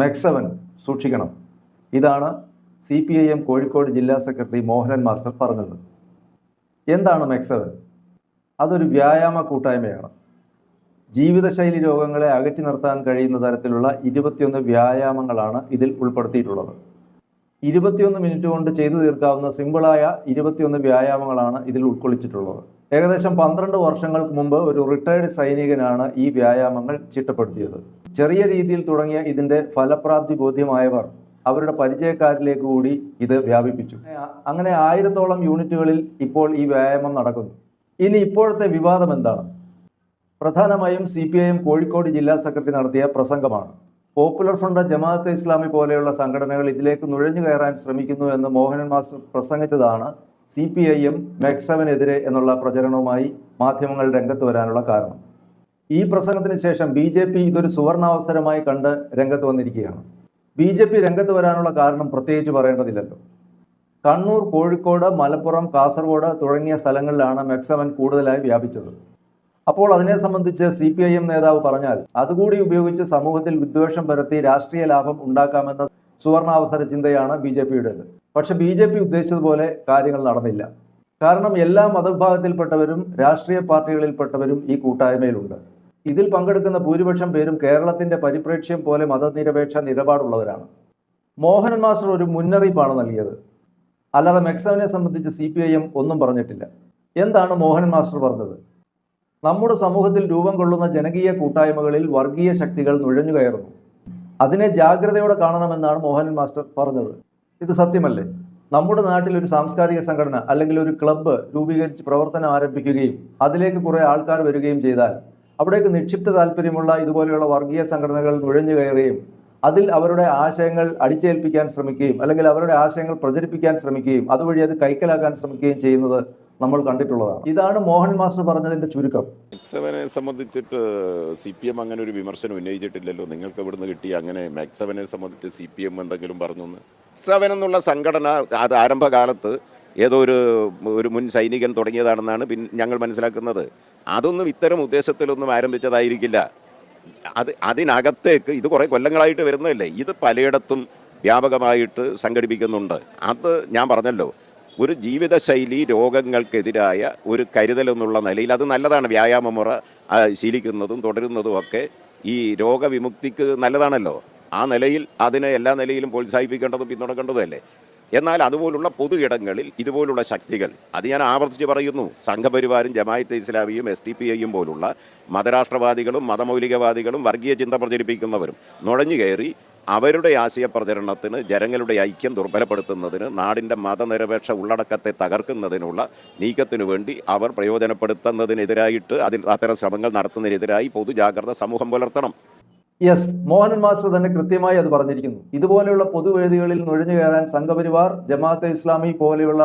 മെക്സവൻ സൂക്ഷിക്കണം. ഇതാണ് C P I M Kozhikode ജില്ലാ സെക്രട്ടറി മോഹനൻ മാസ്റ്റർ പറഞ്ഞത്. എന്താണ് മെക്സവൻ? അതൊരു വ്യായാമ കൂട്ടായ്മയാണ്. ജീവിതശൈലി രോഗങ്ങളെ അകറ്റി നിർത്താൻ കഴിയുന്ന തരത്തിലുള്ള ഇരുപത്തിയൊന്ന് വ്യായാമങ്ങളാണ് ഇതിൽ ഉൾപ്പെടുത്തിയിട്ടുള്ളത്. ഇരുപത്തിയൊന്ന് മിനിറ്റ് കൊണ്ട് ചെയ്തു തീർക്കാവുന്ന സിമ്പിളായ ഇരുപത്തിയൊന്ന് വ്യായാമങ്ങളാണ് ഇതിൽ ഉൾക്കൊള്ളിച്ചിട്ടുള്ളത്. ഏകദേശം പന്ത്രണ്ട് വർഷങ്ങൾക്ക് മുമ്പ് ഒരു റിട്ടയർഡ് സൈനികനാണ് ഈ വ്യായാമങ്ങൾ ചിട്ടപ്പെടുത്തിയത്. ചെറിയ രീതിയിൽ തുടങ്ങിയ ഇതിന്റെ ഫലപ്രാപ്തി ബോധ്യമായവർ അവരുടെ പരിചയക്കാരിലേക്ക് കൂടി ഇത് വ്യാപിപ്പിച്ചു. അങ്ങനെ ആയിരത്തോളം യൂണിറ്റുകളിൽ ഇപ്പോൾ ഈ വ്യായാമം നടക്കുന്നു. ഇനി ഇപ്പോഴത്തെ വിവാദം എന്താണ്? പ്രധാനമായും C P I M Kozhikode ജില്ലാ സെക്രട്ടറി നടത്തിയ പ്രസംഗമാണ്. പോപ്പുലർ ഫ്രണ്ട് ജമാഅത്തെ ഇസ്ലാമി പോലെയുള്ള സംഘടനകൾ ഇതിലേക്ക് നുഴഞ്ഞു കയറാൻ ശ്രമിക്കുന്നു എന്ന് മോഹനൻ മാസ്റ്റർ പ്രസംഗിച്ചതാണ് സി പി ഐ എം മെക്സവനെതിരെ എന്നുള്ള പ്രചരണവുമായി മാധ്യമങ്ങൾ രംഗത്ത് വരാനുള്ള കാരണം. ഈ പ്രസംഗത്തിന് ശേഷം ബി ജെ പി ഇതൊരു സുവർണാവസരമായി കണ്ട് രംഗത്ത് വന്നിരിക്കുകയാണ്. ബി ജെ പി രംഗത്ത് വരാനുള്ള കാരണം പ്രത്യേകിച്ച് പറയേണ്ടതില്ലല്ലോ. കണ്ണൂർ കോഴിക്കോട് മലപ്പുറം കാസർഗോഡ് തുടങ്ങിയ സ്ഥലങ്ങളിലാണ് മെക്സവൻ കൂടുതലായി വ്യാപിച്ചത്. അപ്പോൾ അതിനെ സംബന്ധിച്ച് സി പി ഐ എം നേതാവ് പറഞ്ഞാൽ അതുകൂടി ഉപയോഗിച്ച് സമൂഹത്തിൽ വിദ്വേഷം പരത്തി രാഷ്ട്രീയ ലാഭം ഉണ്ടാക്കാമെന്ന സുവർണാവസര ചിന്തയാണ് ബി ജെ പിയുടേത്. പക്ഷെ ബി ജെ പി ഉദ്ദേശിച്ചതുപോലെ കാര്യങ്ങൾ നടന്നില്ല. കാരണം എല്ലാ മതവിഭാഗത്തിൽപ്പെട്ടവരും രാഷ്ട്രീയ പാർട്ടികളിൽപ്പെട്ടവരും ഈ കൂട്ടായ്മയിലുണ്ട്. ഇതിൽ പങ്കെടുക്കുന്ന ഭൂരിപക്ഷം പേരും കേരളത്തിന്റെ പരിപ്രേക്ഷ്യം പോലെ മതനിരപേക്ഷ നിലപാടുള്ളവരാണ്. മോഹനൻ മാസ്റ്റർ ഒരു മുന്നറിയിപ്പാണ് നൽകിയത്. അല്ലാതെ മെക്സവിനെ സംബന്ധിച്ച് സി പി ഐ എം ഒന്നും പറഞ്ഞിട്ടില്ല. എന്താണ് മോഹനൻ മാസ്റ്റർ പറഞ്ഞത്? നമ്മുടെ സമൂഹത്തിൽ രൂപം കൊള്ളുന്ന ജനകീയ കൂട്ടായ്മകളിൽ വർഗീയ ശക്തികൾ നുഴഞ്ഞു കയറുന്നു അതിനെ ജാഗ്രതയോടെ കാണണമെന്നാണ് മോഹനൻ മാസ്റ്റർ പറഞ്ഞത്. ഇത് സത്യമല്ലേ? നമ്മുടെ നാട്ടിൽ ഒരു സാംസ്കാരിക സംഘടന അല്ലെങ്കിൽ ഒരു ക്ലബ്ബ് രൂപീകരിച്ച് പ്രവർത്തനം ആരംഭിക്കുകയും അതിലേക്ക് കുറെ ആൾക്കാർ വരികയും ചെയ്താൽ അവിടേക്ക് നിക്ഷിപ്ത താല്പര്യമുള്ള ഇതുപോലെയുള്ള വർഗീയ സംഘടനകൾ നുഴഞ്ഞു കയറുകയും അതിൽ അവരുടെ ആശയങ്ങൾ അടിച്ചേൽപ്പിക്കാൻ ശ്രമിക്കുകയും അല്ലെങ്കിൽ അവരുടെ ആശയങ്ങൾ പ്രചരിപ്പിക്കാൻ ശ്രമിക്കുകയും അതുവഴി അത് കൈക്കലാക്കാൻ ശ്രമിക്കുകയും ചെയ്യുന്നത് നമ്മൾ കണ്ടിട്ടുള്ളതാണ്. ഇതാണ് മോഹൻ മാസ്റ്റർ പറഞ്ഞതിന്റെ ചുരുക്കം. മാക്സവനെ സംബന്ധിച്ചിട്ട് സി പി എം അങ്ങനെ ഒരു വിമർശനം ഉന്നയിച്ചിട്ടില്ലല്ലോ. നിങ്ങൾക്ക് ഇവിടുന്ന് കിട്ടി അങ്ങനെ മാക്സവനെ സംബന്ധിച്ച് സി പി എം എന്തെങ്കിലും പറഞ്ഞു മാക്സവൻ എന്നുള്ള സംഘടന അത് ആരംഭകാലത്ത് ഏതോ ഒരു ഒരു മുൻ സൈനികൻ തുടങ്ങിയതാണെന്നാണ് പിൻ ഞങ്ങൾ മനസ്സിലാക്കുന്നത്. അതൊന്നും ഇത്തരം ഉദ്ദേശത്തിലൊന്നും ആരംഭിച്ചതായിരിക്കില്ല. അത് അതിനകത്തേക്ക് ഇത് കുറേ കൊല്ലങ്ങളായിട്ട് വരുന്നതല്ലേ? ഇത് പലയിടത്തും വ്യാപകമായിട്ട് സംഘടിപ്പിക്കുന്നുണ്ട്. അത് ഞാൻ പറഞ്ഞല്ലോ. ഒരു ജീവിതശൈലി രോഗങ്ങൾക്കെതിരായ ഒരു കരുതൽ എന്നുള്ള നിലയിൽ അത് നല്ലതാണ്. വ്യായാമമുറ മുറ ശീലിക്കുന്നതും തുടരുന്നതും ഒക്കെ ഈ രോഗവിമുക്തിക്ക് നല്ലതാണല്ലോ. ആ നിലയിൽ അതിനെ എല്ലാ നിലയിലും പ്രോത്സാഹിപ്പിക്കേണ്ടതും പിന്തുണക്കേണ്ടതുമല്ലേ? എന്നാൽ അതുപോലുള്ള പൊതു ഇടങ്ങളിൽ ഇതുപോലുള്ള ശക്തികൾ അത് ഞാൻ ആവർത്തിച്ച് പറയുന്നു സംഘപരിവാരും ജമായത്ത് ഇസ്ലാമിയും എസ് ടി പി ഐയും പോലുള്ള മതരാഷ്ട്രവാദികളും മതമൗലികവാദികളും വർഗീയ ചിന്ത പ്രചരിപ്പിക്കുന്നവരും നുഴഞ്ഞു കയറി അവരുടെ ആശയ പ്രചരണത്തിന് ജനങ്ങളുടെ ഐക്യം ദുർബലപ്പെടുത്തുന്നതിന് നാടിന്റെ മതനിരപേക്ഷ ഉള്ളടക്കത്തെ തകർക്കുന്നതിനുള്ള നീക്കത്തിനു വേണ്ടി അവർ പ്രയോജനപ്പെടുത്തുന്നതിനെതിരായിട്ട് അതിൽ അത്തരം ശ്രമങ്ങൾ നടത്തുന്നതിനെതിരായി പൊതുജാഗ്രത സമൂഹം പുലർത്തണം. യെസ് മോഹനൻ മാസ്റ്റർ തന്നെ കൃത്യമായി അത് പറഞ്ഞിരിക്കുന്നു. ഇതുപോലെയുള്ള പൊതുവേദികളിൽ നുഴഞ്ഞു കയറാൻ സംഘപരിവാർ ജമാഅത്തെ ഇസ്ലാമി പോലെയുള്ള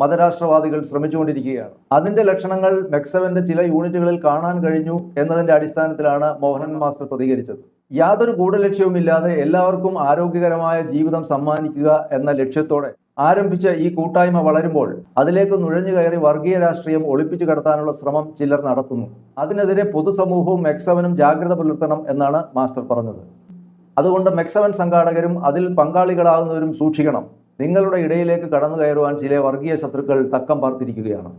മതരാഷ്ട്രവാദികൾ ശ്രമിച്ചുകൊണ്ടിരിക്കുകയാണ്. അതിന്റെ ലക്ഷണങ്ങൾ മെക്സവന്റെ ചില യൂണിറ്റുകളിൽ കാണാൻ കഴിഞ്ഞു എന്നതിന്റെ അടിസ്ഥാനത്തിലാണ് മോഹനൻ മാസ്റ്റർ പ്രതികരിച്ചത്. യാതൊരു ഗൂഢലക്ഷ്യവുമില്ലാതെ എല്ലാവർക്കും ആരോഗ്യകരമായ ജീവിതം സമ്മാനിക്കുക എന്ന ലക്ഷ്യത്തോടെ ആരംഭിച്ച ഈ കൂട്ടായ്മ വളരുമ്പോൾ അതിലേക്ക് നുഴഞ്ഞു കയറി വർഗീയ രാഷ്ട്രീയം ഒളിപ്പിച്ചു കടത്താനുള്ള ശ്രമം ചിലർ നടത്തുന്നു. അതിനെതിരെ പൊതുസമൂഹവും മെക്സവനും ജാഗ്രത പുലർത്തണം എന്നാണ് മാസ്റ്റർ പറഞ്ഞത്. അതുകൊണ്ട് മെക്സവൻ സംഘാടകരും അതിൽ പങ്കാളികളാകുന്നവരും സൂക്ഷിക്കണം. നിങ്ങളുടെ ഇടയിലേക്ക് കടന്നു കയറുവാൻ ചില വർഗീയ ശത്രുക്കൾ തക്കം പാർത്തിരിക്കുകയാണ്.